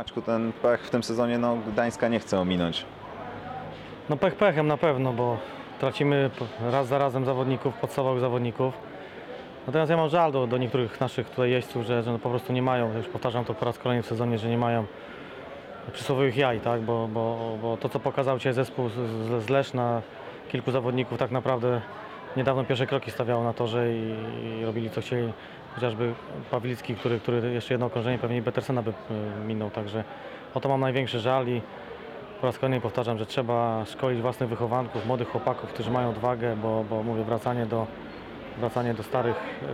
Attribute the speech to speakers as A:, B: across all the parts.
A: Maćku, ten pech w tym sezonie no, Gdańska nie chce ominąć.
B: No pech pechem na pewno, bo tracimy raz za razem zawodników, podstawowych zawodników. Natomiast ja mam żal do, do niektórych naszych tutaj jeźdźców, że, że no po prostu nie mają, już powtarzam to po raz kolejny w sezonie, że nie mają przysłowiowych jaj, tak? bo, bo, bo to co pokazał Cię zespół z, z Leszna, kilku zawodników tak naprawdę niedawno pierwsze kroki stawiało na torze i, i robili co chcieli. Chociażby Pawlicki, który, który jeszcze jedno okrążenie pewnie Petersena by y, minął, także o to mam największy żal i po raz kolejny powtarzam, że trzeba szkolić własnych wychowanków, młodych chłopaków, którzy mają odwagę, bo, bo mówię, wracanie do, wracanie do starych, yy,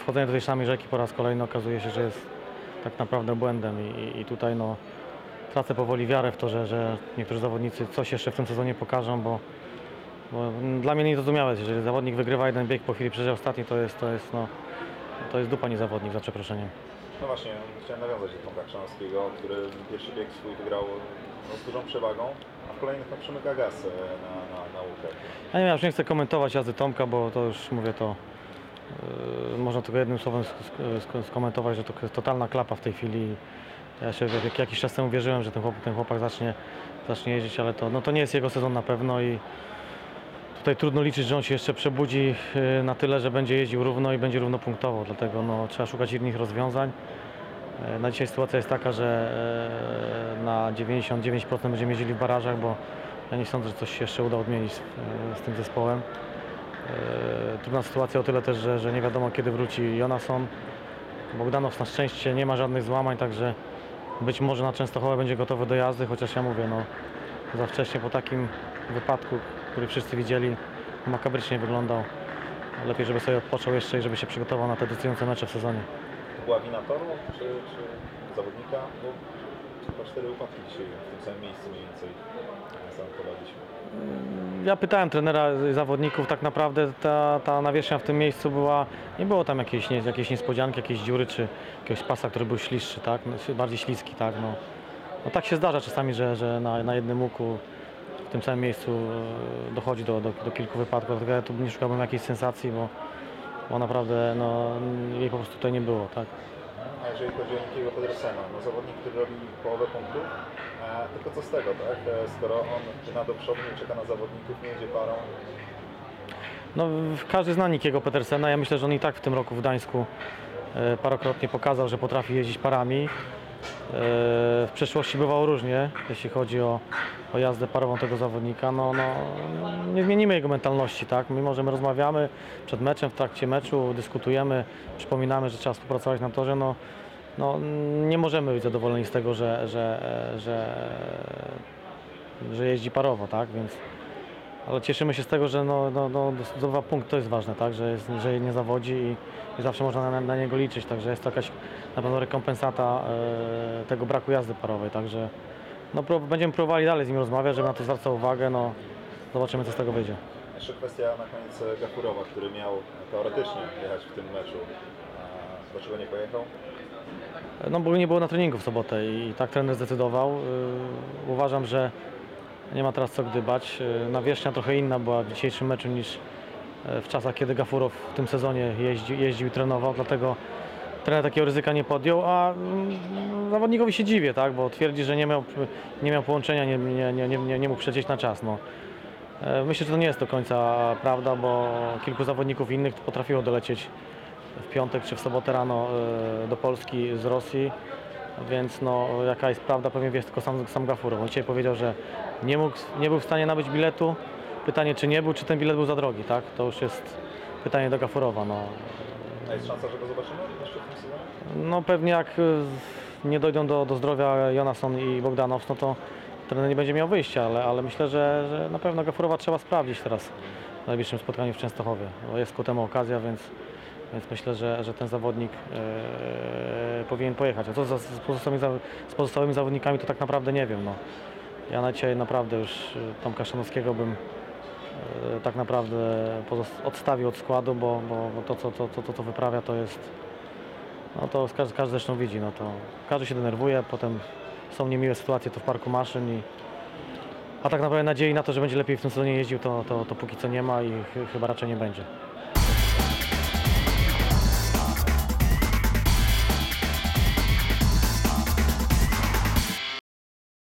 B: wchodzenie do tej samej rzeki po raz kolejny okazuje się, że jest tak naprawdę błędem i, i tutaj no, tracę powoli wiarę w to, że, że niektórzy zawodnicy coś jeszcze w tym sezonie pokażą, bo, bo dla mnie niezrozumiałe jest, jeżeli zawodnik wygrywa jeden bieg, po chwili przeżył ostatni, to jest, to jest, no, to jest dupa nie zawodnik, za przeproszeniem.
A: No właśnie, chciałem nawiązać do Tomka Krzanowskiego, który pierwszy bieg swój wygrał no, z dużą przewagą, a w kolejnych no, przymyka gaz e, na, na, na łódkę.
B: Ja nie, wiem, już nie chcę komentować jazdy Tomka, bo to już mówię to. Yy, można tylko jednym słowem sk- sk- sk- skomentować, że to jest totalna klapa w tej chwili. Ja się jak- jakiś czas temu wierzyłem, że ten chłopak, ten chłopak zacznie, zacznie jeździć, ale to, no to nie jest jego sezon na pewno i tutaj trudno liczyć, że on się jeszcze przebudzi yy, na tyle, że będzie jeździł równo i będzie równo punktował. Dlatego no, trzeba szukać innych rozwiązań. Yy, Na dzisiaj sytuacja jest taka, że yy, na 99% będziemy jeździli w barażach, bo ja nie sądzę, że coś się jeszcze uda odmienić z, z tym zespołem. Trudna sytuacja o tyle też, że, że nie wiadomo kiedy wróci Jonasson. Bogdanow na szczęście nie ma żadnych złamań, także być może na Częstochowę będzie gotowy do jazdy, chociaż ja mówię, no za wcześnie po takim wypadku, który wszyscy widzieli, makabrycznie wyglądał. Lepiej, żeby sobie odpoczął jeszcze i żeby się przygotował na te decydujące mecze w sezonie.
A: To była wina toru czy, czy zawodnika? Bo chyba cztery upadki dzisiaj w tym samym miejscu mniej więcej zanotowaliśmy.
B: Ja pytałem trenera i zawodników, tak naprawdę ta, ta nawierzchnia w tym miejscu była, nie było tam jakiejś, nie, jakiejś niespodzianki, jakiejś dziury czy jakiegoś pasa, który był śliższy, tak? No, bardziej śliski, tak? No, no tak się zdarza czasami, że, że na, na jednym łuku w tym samym miejscu e, dochodzi do, do, do kilku wypadków, dlatego ja tu nie szukałbym jakiejś sensacji, bo, bo naprawdę no, jej po prostu tutaj nie było, tak?
A: A jeżeli chodzi o Nikiego Pedersena, no zawodnik, który robi połowę punktów, e, tylko co z tego, tak? E, skoro on pcha do przodu, nie czeka na zawodników, nie jedzie parą,
B: No, każdy zna Nikiego Petersena. Ja myślę, że on i tak w tym roku w Gdańsku e, parokrotnie pokazał, że potrafi jeździć parami. E, w przeszłości bywało różnie, jeśli chodzi o, o jazdę parową tego zawodnika. No, no, nie zmienimy jego mentalności, tak? Mimo, że my rozmawiamy przed meczem, w trakcie meczu, dyskutujemy, przypominamy, że trzeba współpracować na torze, no, no, nie możemy być zadowoleni z tego, że, że, że, że jeździ parowo, tak? Więc ale cieszymy się z tego, że no, no, no, zdobywa punkt, to jest ważne, tak? że, jest, że nie zawodzi i, i zawsze można na, na niego liczyć, także jest to jakaś na pewno rekompensata e, tego braku jazdy parowej, także no, prób, będziemy próbowali dalej z nim rozmawiać, żeby na to zwracał uwagę, no, zobaczymy co z tego wyjdzie.
A: Jeszcze kwestia na koniec Gafurowa, który miał teoretycznie jechać w tym meczu. Dlaczego nie pojechał?
B: No bo nie było na treningu w sobotę i tak trener zdecydował. Yy, Uważam, że nie ma teraz co gdybać. Yy, Nawierzchnia trochę inna była w dzisiejszym meczu niż yy, w czasach, kiedy Gafurow w tym sezonie jeździł, jeździł i trenował, dlatego trener takiego ryzyka nie podjął, a mm, zawodnikowi się dziwię, tak? bo twierdzi, że nie miał, nie miał połączenia, nie, nie, nie, nie, nie, nie mógł przecieć na czas. No. E, Myślę, że to nie jest do końca prawda, bo kilku zawodników innych potrafiło dolecieć w piątek czy w sobotę rano e, do Polski z Rosji, więc no, jaka jest prawda, pewnie wie tylko sam, sam Gafurow. On dzisiaj powiedział, że nie, mógł, nie był w stanie nabyć biletu. Pytanie, czy nie był, czy ten bilet był za drogi, tak? To już jest pytanie do Gafurowa. No,
A: A jest szansa, że go zobaczymy jeszcze w tym sezonie?
B: no pewnie jak e, nie dojdą do, do zdrowia Jonasson i Bogdanow, no to trener nie będzie miał wyjścia, ale, ale myślę, że, że na pewno Gafurowa trzeba sprawdzić teraz w najbliższym spotkaniu w Częstochowie. Bo jest ku temu okazja, więc, więc myślę, że, że ten zawodnik e, powinien pojechać. A co z, pozostałymi, z pozostałymi zawodnikami, to tak naprawdę nie wiem. No. Ja na dzisiaj naprawdę już e, Tomka Szanowskiego bym e, tak naprawdę odstawił od składu, bo, bo, bo to, co, to, to, to wyprawia, to jest no to każdy, każdy zresztą widzi, no to każdy się denerwuje, potem są niemiłe sytuacje to w parku maszyn i a tak naprawdę nadziei na to, że będzie lepiej w tym sezonie jeździł, to, to, to póki co nie ma i ch- chyba raczej nie będzie.